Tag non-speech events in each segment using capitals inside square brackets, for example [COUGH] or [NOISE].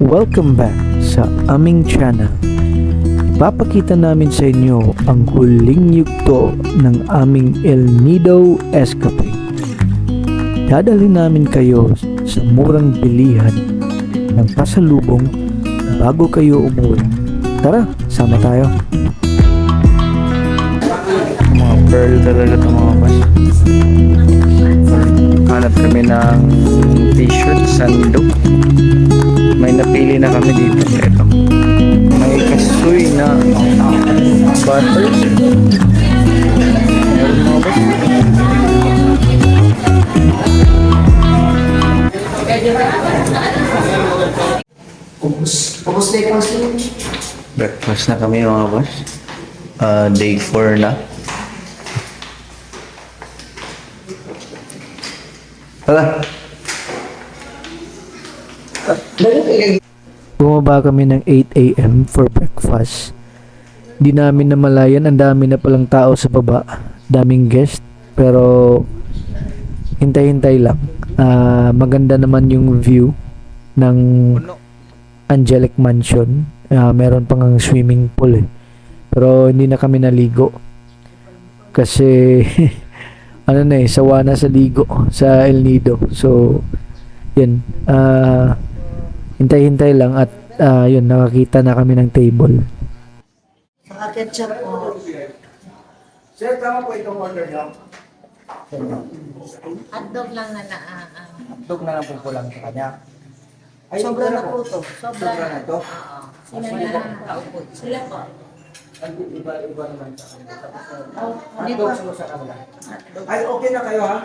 Welcome back sa aming channel. Ipapakita namin sa inyo ang huling yugto ng aming El Nido Escape. Dadalhin namin kayo sa murang bilihan ng pasalubong bago kayo umuwi. Tara, sama tayo. Mga pearl talaga ito mga boss. Hanap kami ng t-shirt, sandok. May napili na kami dito. Ito. May kasoy na butter. Meron mga boss. Breakfast na kami mga boss. Ah, day 4 na. Tara. Bumaba kami ng 8 a.m. for breakfast. Di namin namalayan, ang dami na palang tao sa baba. Daming guest, pero hintay-hintay lang. Ah, maganda naman yung view ng Angelic Mansion. Ah, meron pang ang swimming pool eh. Pero hindi na kami naligo. Kasi [LAUGHS] ano na eh, sawa na sa ligo sa El Nido. So, yun. Ah, hintay-hintay lang at ah, yun, nakakita na kami ng table. Saka ketchup po. Sir, tama po itong order niyo. Hotdog lang na ah. Hotdog na lang po kulang sa kanya. Sobra ito na po to. Sobra Sobra na ito. Sila na nakaupo. Sila po. Iba-iba naman sa kanila. Hindi Hotdog po. po sa kanila. Ay, okay na kayo ha?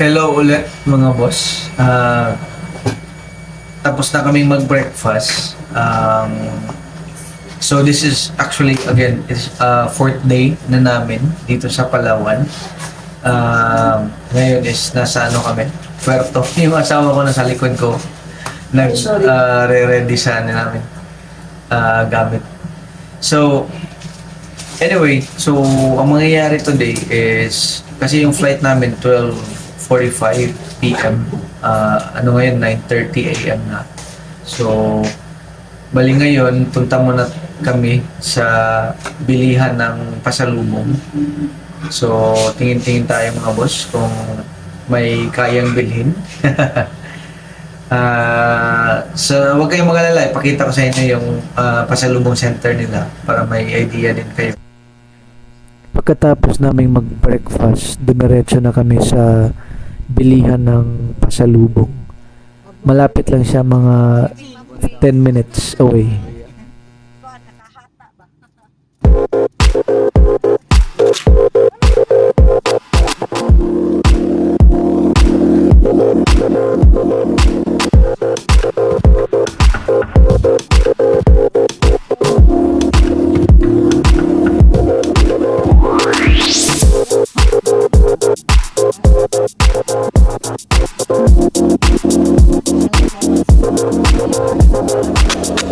Hello ulit mga boss. Ah, tapos na kaming mag-breakfast. Um, so this is actually again is uh, fourth day na namin dito sa Palawan. Um, ngayon is nasa ano kami? Puerto. [LAUGHS] Yung asawa ko nasa likod ko. Nag uh, re-ready sa ano namin ah, gamit. So Anyway, so ang mangyayari today is kasi yung flight namin 12:45 PM. ah, ano ngayon 9:30 AM na. So bali ngayon punta muna kami sa bilihan ng pasalubong. So tingin-tingin tayo mga boss kung may kayang bilhin. [LAUGHS] Ah, so wag kayong mag-alala, ipakita ko sa inyo yung ah, pasalubong center nila para may idea din kayo. Pagkatapos naming mag-breakfast, dumiretso na kami sa bilihan ng pasalubong. Malapit lang siya mga 10 minutes away. Thank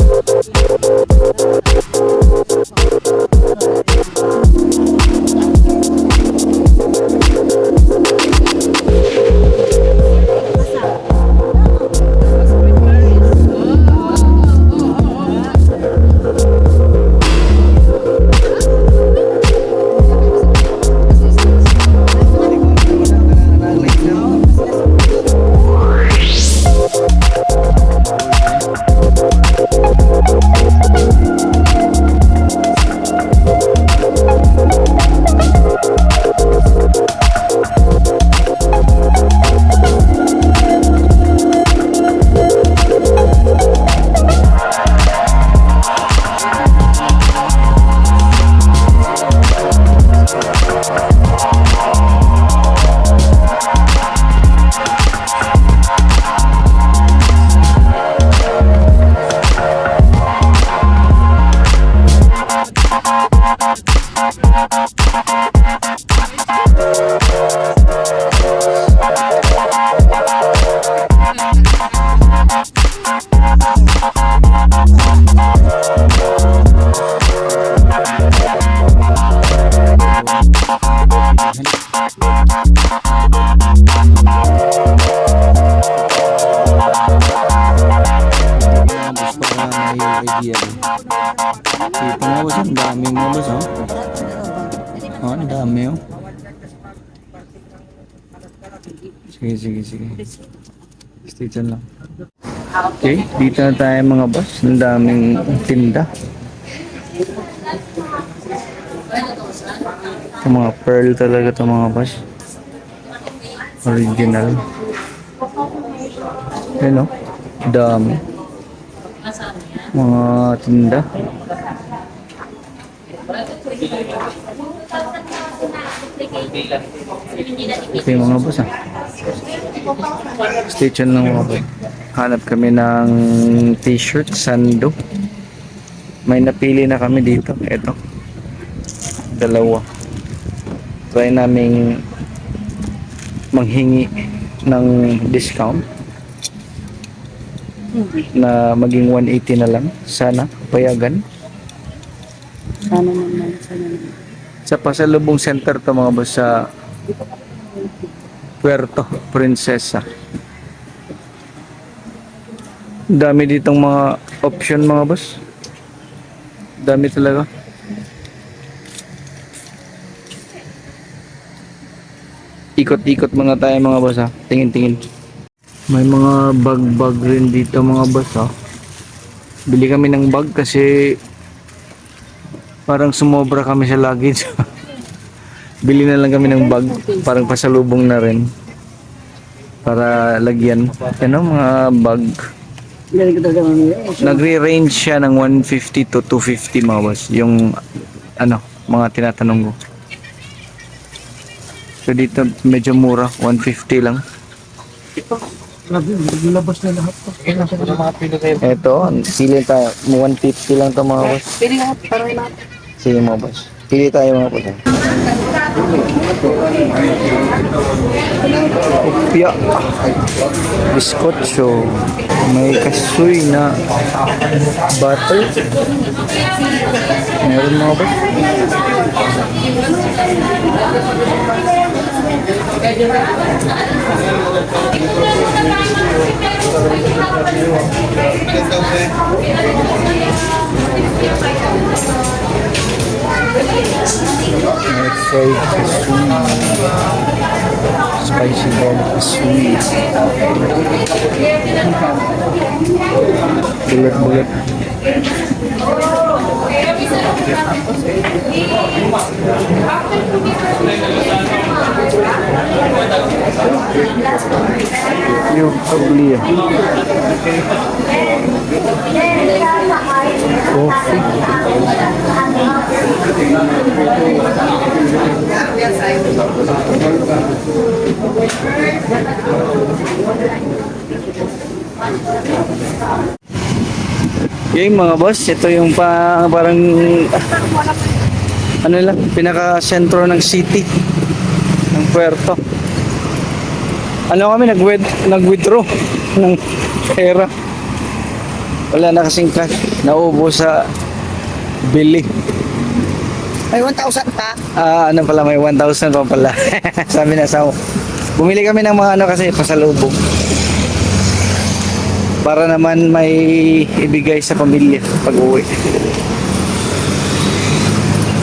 Sige, sige, sige. Stay dyan lang. Okay, dito na tayo mga boss. Ang daming tinda. Ito mga pearl talaga ito mga boss. Original. Ayun oh. Dami. Mga tinda. Okay mga boss ah. Tuned lang mga boss. Hanap kami ng t-shirt, sando. May napili na kami dito. Ito. Dalawa. Try naming manghingi ng discount na maging 180 na lang. Sana, payagan. Sana naman, sana naman. Sa Pasalubong Center to mga boss sa Puerto Princesa. Dami ditong mga option mga boss. Dami talaga. Ikot-ikot mga tayo mga boss ha. Tingin-tingin. May mga bag-bag rin dito mga boss ha. Bili kami ng bag kasi parang sumobra kami sa luggage. [LAUGHS] Bili na lang kami ng bag, parang pasalubong na rin. Para lagyan. Ano, mga bag. Nagre-range siya ng 150 to 250 mga boss. Yung, ano, mga tinatanong ko. So dito medyo mura, 150 lang. Ito, pili tayo. 150 lang to mga boss. Pili nga, parang lahat. Sige mga boss. Pili tayo mga boss. Opya. Biskotso. May kasoy na butter. Meron mga boss. May fried kasoy. Spicy ball kasoy. Bulat-bulat. Yung tabliya. Coffee. Okay mga boss, ito yung pa, parang ano lang, pinaka sentro ng city ng Puerto. Ano kami nag nag-withdraw ng pera. Wala na kasing cash. Naubo sa bili. May 1,000 pa. Ah, ano pala, may 1,000 pa pala. [LAUGHS] Sabi na sa Bumili kami ng mga ano kasi pasalubong. Para naman may ibigay sa pamilya pag uwi.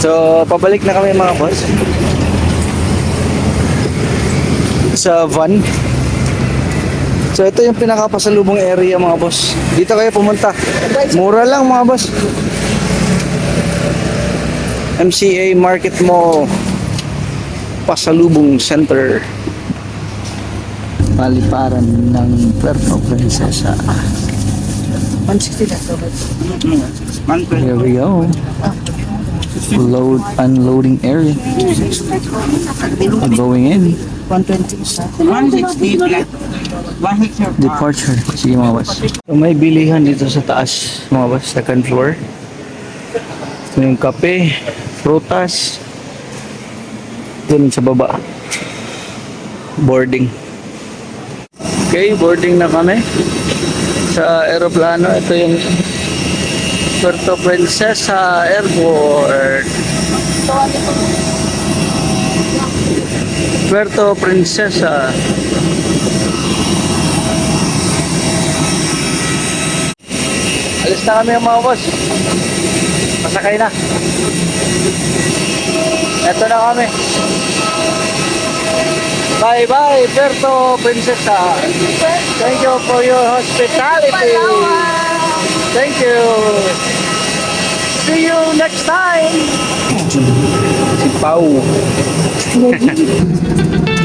So, pabalik na kami mga boss. Sa van. So, ito yung pinakapasalubong area mga boss. Dito kayo pumunta. Mura lang mga boss. MCA Market Mall Pasalubong Center Paliparan ng Puerto Princesa 160 na. Here we go Load Unloading area Going in 120 isa. Departure Sige mga boss. So, May bilihan dito sa taas mga boss Second floor. Ito yung kape Prutas. Doon sa baba. Boarding. Okay, boarding na kami. Sa aeroplano. Ito yung Puerto Princesa Airport. Puerto Princesa. Alis na kami mga boss. Masakay na. Eto na kami. Bye bye, Berto Prinsesa. Thank you for your hospitality. Thank you. See you next time. Si Pau. 我一。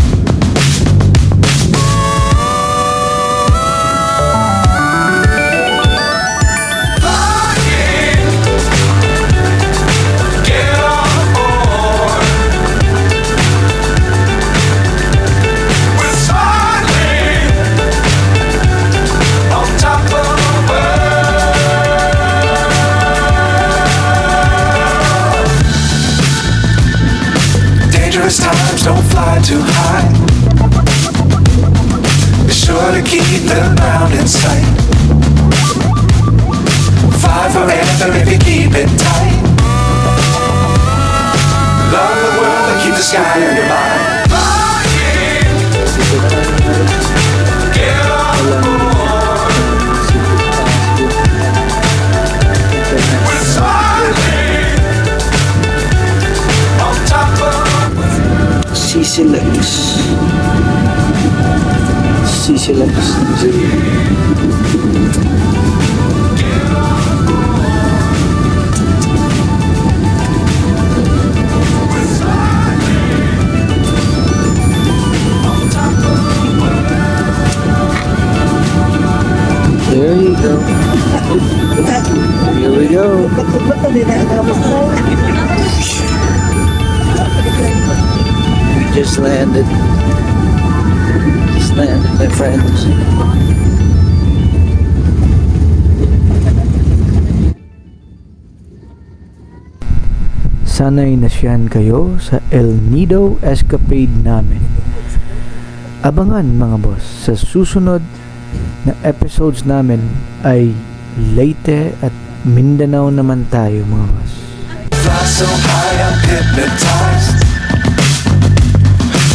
If you keep it tight. Love the world and keep the sky your mind. Sisi Lex. Sisi Lex. Just landed. Just landed, my friends. Sana'y nasyan kayo sa El Nido Escapade namin. Abangan mga boss sa susunod na episodes namin ay Leyte at Mindanao naman tayo mga boss. Fly so high, I'm hypnotized.